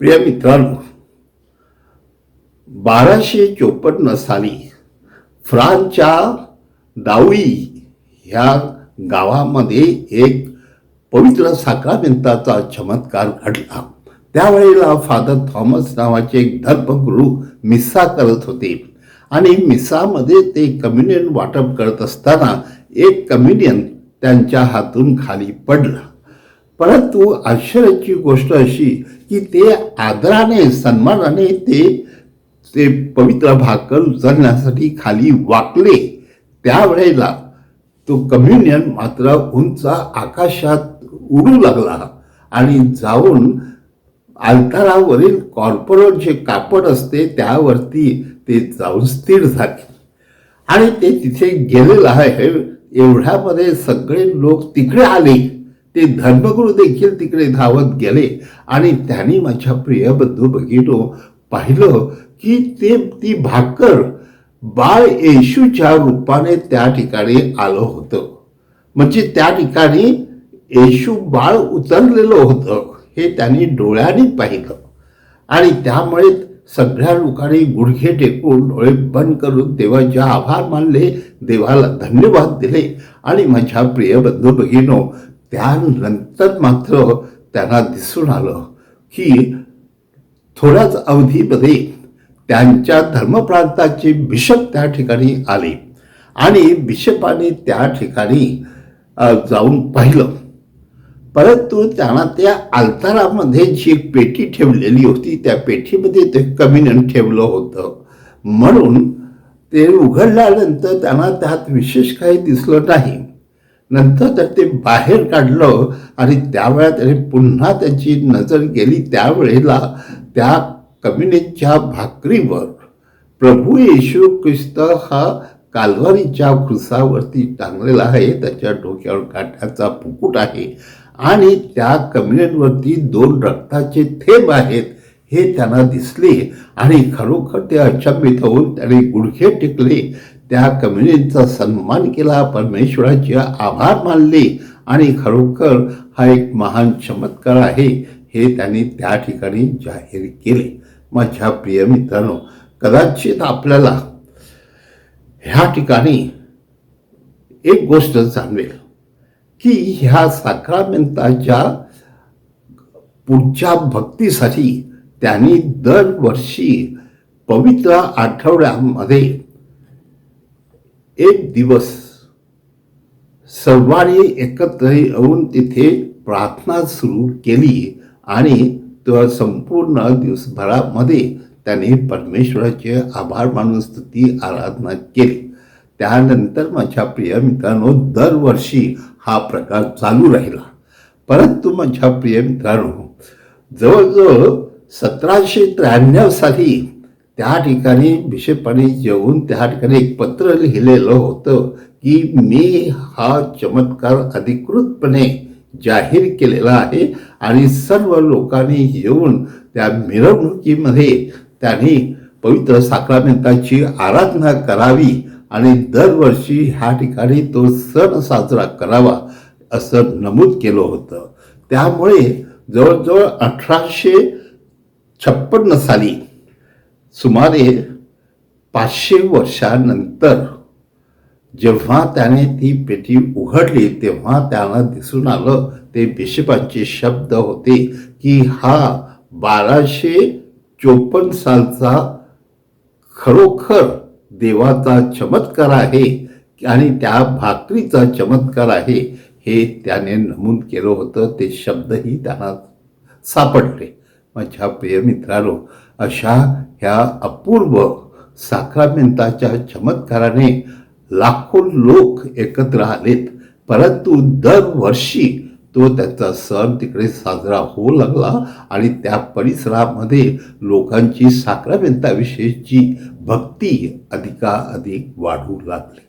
प्रिय मित्रांनो बाराशे चोपन्न साली फ्रान्सच्या दावी ह्या गावामध्ये एक पवित्र साक्रामेंताचा चमत्कार घडला. त्यावेळेला फादर थॉमस नावाचे एक धर्मगुरू मिस्सा करत होते. आणि मिसामध्ये ते कम्युनियन वाटप करत असताना एक कम्युनियन त्यांच्या हातून खाली पडलं. परंतु आश्चर्याची गोष्ट अशी की ते आदराने सन्मानाने ते ते पवित्र भाकर उचलण्यासाठी खाली वाकले. त्यावेळेला तो कम्युनियन मात्र उंच आकाशात उडू लागला आणि जाऊन अल्तारावरील कॉर्पोरेट जे कापड असते त्यावरती ते जाऊन स्थिर झाले. आणि ते तिथे गेलेलं आहे. एवढ्यामध्ये सगळे लोक तिकडे आले. ते धर्मगुरू देखील तिकडे धावत गेले आणि त्यांनी माझ्या प्रिय बंधू भगिनो पाहिलं की ते ती भाकर बाळ येशूच्या रूपाने त्या ठिकाणी आलं होतं. म्हणजे त्या ठिकाणी येशू बाळ उतरलेलं होतं हे त्यांनी डोळ्यांनी पाहिलं. आणि त्यामुळे सगळ्या लोकांनी गुडघे टेकून डोळे बंद करून देवाचे आभार मानले देवाला धन्यवाद दिले. आणि माझ्या प्रिय बंधू भगिनो त्यानंतर मात्र त्यांना दिसून आलं की थोड्याच अवधीमध्ये त्यांच्या धर्मप्रांताचे बिशप त्या ठिकाणी आले. आणि बिशपाने त्या ठिकाणी जाऊन पाहिलं. परंतु त्यांना त्या अल्तारामध्ये जी पेटी ठेवलेली होती त्या पेटीमध्ये ते कमिनन ठेवलं होतं. म्हणून ते उघडल्यानंतर त्यांना त्यात विशेष काही दिसलं नाही. नंतर जर ते बाहेर काढलं आणि त्यावेळेला त्याने पुन्हा त्याची नजर गेली त्यावेळेला त्या कम्युनिटीच्या भाकरीवर प्रभू येशू ख्रिस्त हा कालवारीच्या खुसावरती टांगलेला आहे. त्याच्या डोक्यावर काठ्याचा मुकुट आहे. आणि त्या कम्युनिटीवरती दोन रक्ताचे थेंब आहेत हे त्यांना दिसले आणि खरोखर ते अचंबित होऊन त्याने गुडघे टेकले. त्या कम्युनिटीचा सन्मान केला परमेश्वराचे आभार मानले आणि खरोखर हा एक महान चमत्कार आहे हे त्यांनी त्या ठिकाणी जाहीर केले. माझ्या प्रिय मित्रांनो कदाचित आपल्याला ह्या ठिकाणी एक गोष्ट जाणवेल की ह्या साक्रामेंताच्या पुढच्या भक्तीसाठी त्यांनी दरवर्षी पवित्र आठवड्यामध्ये एक दिवस सर्वांनी एकत्र येऊन तिथे प्रार्थना सुरू केली आणि तो संपूर्ण दिवसभरामध्ये त्याने परमेश्वराचे आभार मानून स्तुती आराधना केली. त्यानंतर माझ्या प्रिय मित्रांनो दरवर्षी हा प्रकार चालू राहिला. परंतु माझ्या प्रिय मित्रांनो जवळजवळ सतराशे त्र्याण्णव साली त्या ठिकाणी बिशपाने जेवून त्या ठिकाणी एक पत्र लिहिलेलं होतं की मी हा चमत्कार अधिकृतपणे जाहीर केलेला आहे आणि सर्व लोकांनी येऊन त्या मिरवणुकीमध्ये त्यांनी पवित्र साक्रामेंताची आराधना करावी आणि दरवर्षी ह्या ठिकाणी तो सण साजरा करावा असं नमूद केलं होतं. त्यामुळे जवळजवळ अठराशे छप्पन्न साली सुमारे पाचशे वर्षानंतर जेव्हा त्याने ती पेटी उघडली तेव्हा त्यांना दिसून आलं ते बिशपांचे शब्द होते की हा बाराशे चोपन्न सालचा खरोखर देवाचा चमत्कार आहे आणि त्या भाकरीचा चमत्कार आहे हे त्याने नमूद केलं होतं. ते शब्दही त्यांना सापडले. माझ्या प्रिय मित्रांनो अशा ह्या अपूर्व साक्रामेंताच्या चमत्काराने लाखो लोक एकत्र आलेत. परंतु दरवर्षी तो त्याचा सण तिकडे साजरा होऊ लागला आणि त्या परिसरामध्ये लोकांची साक्रामेंताविषयीची भक्ती अधिकाधिक वाढू लागली.